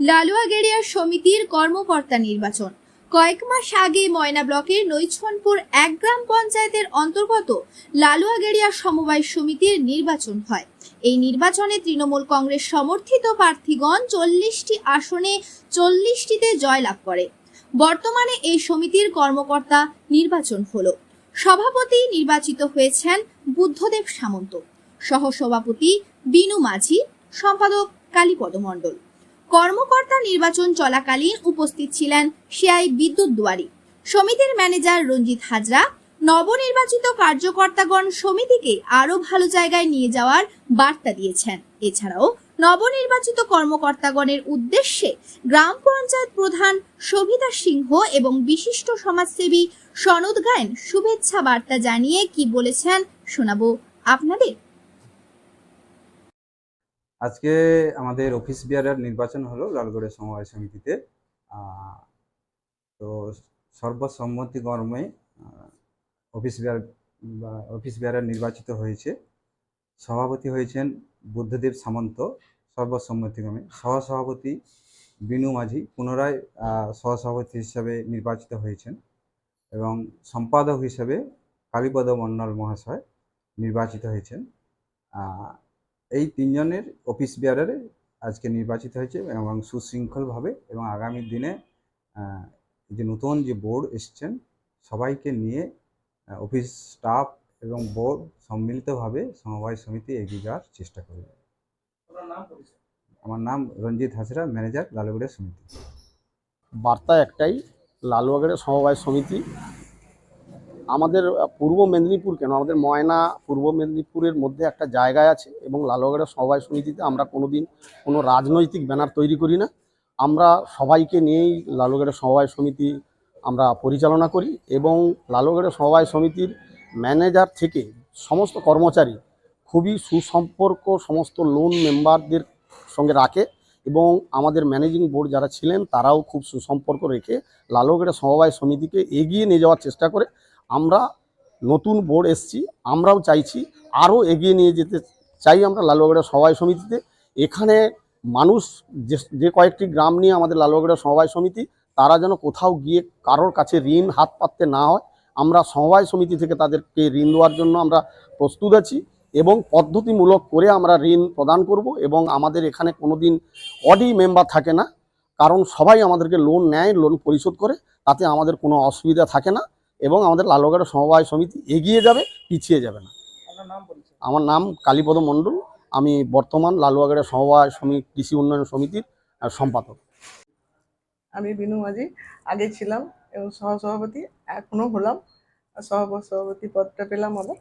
লালুয়াগেড়িয়া সমিতির কর্মকর্তা নির্বাচন। কয়েক মাস আগে ময়না ব্লকের নৈছনপুর এক গ্রাম পঞ্চায়েতের অন্তর্গত লালুয়াগেড়িয়া সমবায় সমিতির নির্বাচন হয়। এই নির্বাচনে তৃণমূল কংগ্রেস সমর্থিত প্রার্থীগণ চল্লিশটি আসনে চল্লিশটিতে জয়লাভ করে। বর্তমানে এই সমিতির কর্মকর্তা নির্বাচন হল। সভাপতি নির্বাচিত হয়েছেন বুদ্ধদেব সামন্ত। সহসভাপতি বিনু মাঝি। সম্পাদক কালীপদ মণ্ডল। কর্মকর্তা নির্বাচন চলাকালীন উপস্থিত ছিলেন সিআই বিদ্যুৎ দুয়ারি। সমিতির ম্যানেজার রঞ্জিত হাজরা, নবনির্বাচিত কার্যকর্তাগণ সমিতিকে আরও ভালো জায়গায় নিয়ে যাওয়ার বার্তা দিয়েছেন। এছাড়াও নবনির্বাচিত কর্মকর্তাগণের উদ্দেশ্যে গ্রাম পঞ্চায়েত প্রধান সবিতা সিংহ এবং বিশিষ্ট সমাজসেবী সনদ গায়েন শুভেচ্ছা বার্তা জানিয়ে কি বলেছেন শোনাবো আপনাদের। আজকে আমাদের অফিস বিয়ারের নির্বাচন হলো লালগড়ের সমবায় সমিতিতে। তো সর্বসম্মতিক্রমে আহ, অফিস বিয়ার অফিস বিয়ারের নির্বাচিত হয়েছে। সভাপতি হয়েছেন বুদ্ধদেব সামন্ত সর্বসম্মতিক্রমে সহসভাপতি বিনু মাঝি পুনরায় সহসভাপতি হিসাবে নির্বাচিত হয়েছেন এবং সম্পাদক হিসেবে কালীপদ মণ্ডল মহাশয় নির্বাচিত হয়েছেন। এই তিনজনের অফিস বিয়ারারে আজকে নির্বাচিত হয়েছে এবং সুশৃঙ্খলভাবে এবং আগামী দিনে যে নতুন যে বোর্ড এসছেন, সবাইকে নিয়ে অফিস স্টাফ এবং বোর্ড সম্মিলিতভাবে সমবায় সমিতি এগিয়ে যাওয়ার চেষ্টা করবে। আমার নাম রঞ্জিত হাসরা ম্যানেজার লালুগুড়িয়া সমিতি। বার্তা একটাই লালুয়াগড়ের সমবায় সমিতি আমাদের পূর্ব মেদিনীপুর কেন? আমাদের ময়না পূর্ব মেদিনীপুরের মধ্যে একটা জায়গায় আছে এবং লালুয়াগড়ের সমবায় সমিতিতে আমরা কোনোদিন কোনো রাজনৈতিক ব্যানার তৈরি করি না। আমরা সবাইকে নিয়েই লালুয়াগড়ের সমবায় সমিতি আমরা পরিচালনা করি এবং লালুয়াগড়ের সমবায় সমিতির ম্যানেজার থেকে সমস্ত কর্মচারী খুবই সুসম্পর্ক সমস্ত লোন মেম্বারদের সঙ্গে রাখে এবং আমাদের ম্যানেজিং বোর্ড যারা ছিলেন তারাও খুব সুসম্পর্ক রেখে লালগড়ের সমবায় সমিতিকে এগিয়ে নিয়ে যাওয়ার চেষ্টা করে। আমরা নতুন বোর্ড এসছি, আমরাও চাইছি আরও এগিয়ে নিয়ে যেতে চাই আমরা লালগড়ের সমবায় সমিতিতে। এখানে মানুষ যে যে কয়েকটি গ্রাম নিয়ে আমাদের লালগড়ের সমবায় সমিতি, তারা যেন কোথাও গিয়ে কারোর কাছে ঋণ হাত পাততে না হয়। আমরা সমবায় সমিতি থেকে তাদেরকে ঋণ দেওয়ার জন্য আমরা প্রস্তুত আছি এবং পদ্ধতিমূলক করে আমরা ঋণ প্রদান করব এবং আমাদের এখানে কোনোদিন অডি মেম্বার থাকে না। কারণ সবাই আমাদেরকে লোন নেয় লোন পরিশোধ করে, তাতে আমাদের কোনো অসুবিধা থাকে না। এবং আমাদের লালগড় সমবায় সমিতি এগিয়ে যাবে পিছিয়ে যাবে না। আমার নাম কালীপদ মণ্ডল। আমি বর্তমান লালুয়াগড়ের সমবায় সমিতি কৃষি উন্নয়ন সমিতির সম্পাদক। আমি বিনু মাঝি আগে ছিলাম এবং সহসভাপতি এখনও হলাম। আর সহ সভাপতি পদটা পেলাম আবার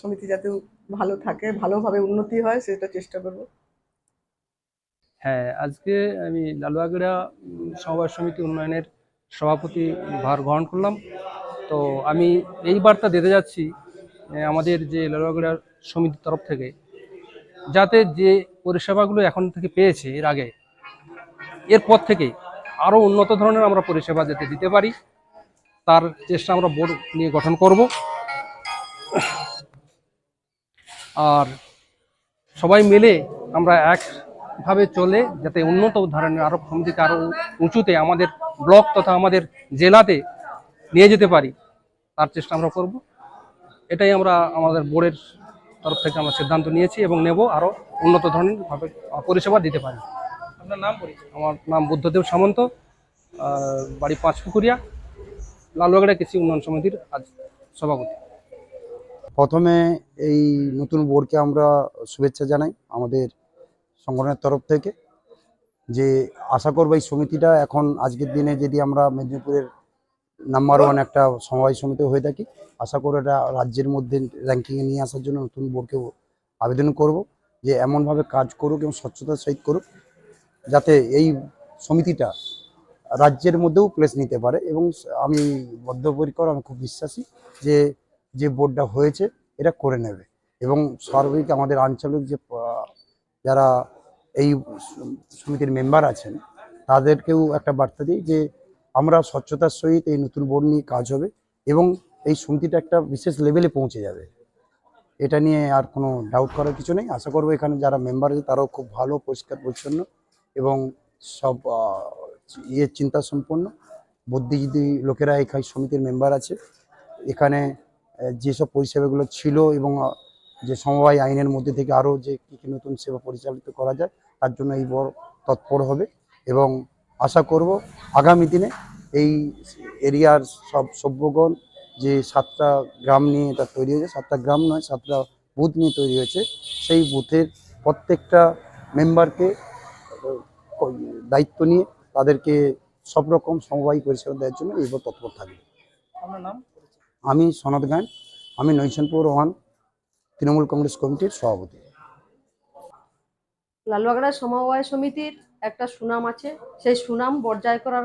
সমিতি যাতে ভালো থাকে ভালোভাবে উন্নতি হয় সেটা চেষ্টা করব। হ্যাঁ আজকে আমি লালুয়াগড়া সমবায় সমিতি উন্নয়নের সভাপতি ভার গ্রহণ করলাম। তো আমি এই বার্তা দিতে যাচ্ছি আমাদের যে লালুয়াগড়া সমিতির তরফ থেকে, যাতে যে পরিষেবাগুলো এখন থেকে পেয়েছে এর আগে এরপর থেকে আরও উন্নত ধরনের আমরা পরিষেবা যাতে দিতে পারি, তার চেষ্টা আমরা বোর্ড নিয়ে গঠন করব। আর সবাই মিলে আমরা একভাবে চলে যাতে উন্নত ধরনের আরও সমিতিকে আরও উঁচুতে আমাদের ব্লক তথা আমাদের জেলাতে নিয়ে যেতে পারি তার চেষ্টা আমরা করব। এটাই আমরা আমাদের বোর্ডের তরফ থেকে আমরা সিদ্ধান্ত নিয়েছি এবং নেব আরও উন্নত ধরনের ভাবে পরিষেবা দিতে পারি। আপনার নাম পরিচয়? আমার নাম বুদ্ধদেব সামন্ত বাড়ি পাঁচপুকুরিয়া লালবাগড়া কৃষি উন্নয়ন সমিতির আজ সভাপতি। প্রথমে এই নতুন বোর্ডকে আমরা শুভেচ্ছা জানাই আমাদের সংগঠনের তরফ থেকে যে আশা করব এই সমিতিটা এখন আজকের দিনে যদি আমরা মেদিনীপুরের নাম্বার ওয়ান একটা সমবায় সমিতি হয়ে থাকি, আশা করব এটা রাজ্যের মধ্যে র্যাঙ্কিংয়ে নিয়ে আসার জন্য নতুন বোর্ডকে আবেদন করব যে এমনভাবে কাজ করুক এবং স্বচ্ছতার সহিত করুক যাতে এই সমিতিটা রাজ্যের মধ্যেও প্লেস নিতে পারে এবং আমি বদ্ধপরিকর, আমি খুব বিশ্বাসী যে যে বোর্ডটা হয়েছে, এটা করে নেবে এবং সার্বিক আমাদের আঞ্চলিক যে যারা এই সমিতির মেম্বার আছেন, তাদেরকেও একটা বার্তা দিই যে আমরা স্বচ্ছতার সহিত এই নতুন বোর্ড নিয়ে কাজ হবে এবং এই সমিতিটা একটা বিশেষ লেভেলে পৌঁছে যাবে। এটা নিয়ে আর কোনো ডাউট করার কিছু নেই। আশা করব এখানে যারা মেম্বার আছে তারাও খুব ভালো, পরিষ্কার, পরিচ্ছন্ন এবং সব ইয়ে চিন্তা সম্পন্ন। বুদ্ধিজীবী লোকেরা এখানে সমিতির মেম্বার আছে। এখানে যেসব পরিষেবাগুলো ছিল এবং যে সমবায় আইনের মধ্যে থেকে আরও যে কী কী নতুন সেবা পরিচালিত করা যায় তার জন্য এই বড় তৎপর হবে। এবং আশা করব আগামী দিনে এই এরিয়ার সব সভ্যগণ যে সাতটা গ্রাম নিয়ে এটা তৈরি হয়েছে সাতটা গ্রাম নয় সাতটা বুথ নিয়ে তৈরি হয়েছে সেই বুথের প্রত্যেকটা মেম্বারকে দায়িত্ব নিয়ে তাদেরকে সব রকম সমবায়ী পরিষেবা দেওয়ার জন্য এইবার তৎপর থাকবে। আমি সনদ গান আমি নৈশনপুর ওয়ান। তৃণমূল কংগ্রেস কমিটির সভাপতি। লালবাগড়া সমবায় সমিতির একটা সুনাম আছে। সেই সুনাম বর্জায় করার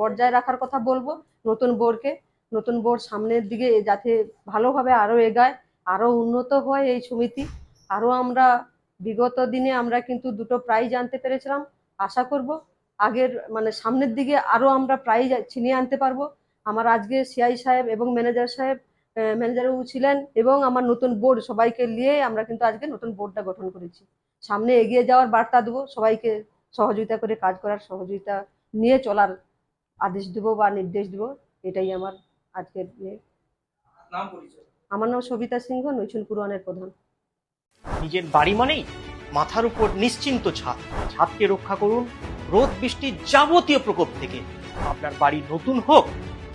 বর্জায় রাখার কথা বলব। নতুন বোর্ডকে নতুন বোর্ড সামনের দিকে যাতে ভালোভাবে আরও এগায় আরও উন্নত হয় এই সমিতি। আরও আমরা বিগত দিনে আমরা কিন্তু দুটো প্রাইজ আনতে পেরেছিলাম, আশা করব। আগের মানে সামনের দিকে আরও আমরা প্রাইজ ছিনিয়ে আনতে পারব। আমার আজকে সিআই সাহেব এবং ম্যানেজার সাহেব ম্যানেজারবাবু ছিলেন এবং আমার নতুন বোর্ড সবাইকে নিয়ে আমরা কিন্তু আজকে নতুন বোর্ডটা গঠন করেছি। সামনে এগিয়ে যাওয়ার বার্তা দেবো সবাইকে সহযোগিতা করে কাজ করার সহযোগিতা নিয়ে চলার আদেশ দেবো বা নির্দেশ দেবো এটাই আমার আজকের ইয়ে। আমার নাম সবিতা সিংহ নৈচুন পুরাণের প্রধান। নিজের বাড়ি মানেই মাথার উপর নিশ্চিন্ত ছাদ। ছাদকে রক্ষা করুন রোদ বৃষ্টির যাবতীয় প্রকোপ থেকে। আপনার বাড়ি নতুন হোক